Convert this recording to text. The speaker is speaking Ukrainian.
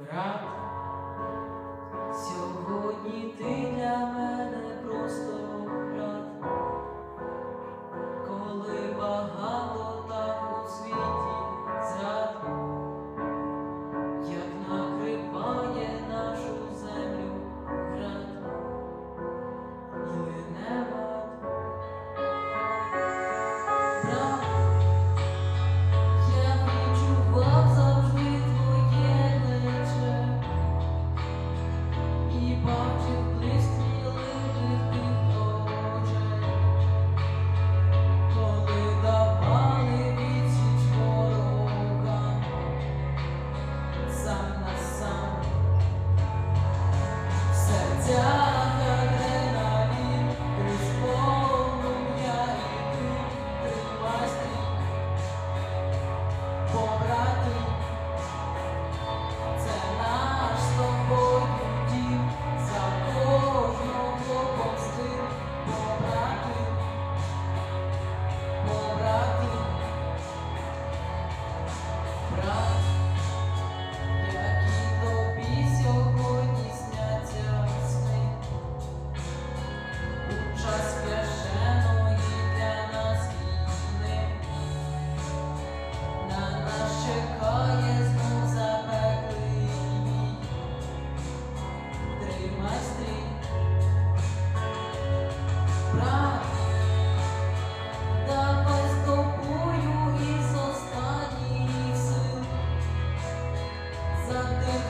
Брат, сьогодні ти для мене просто people something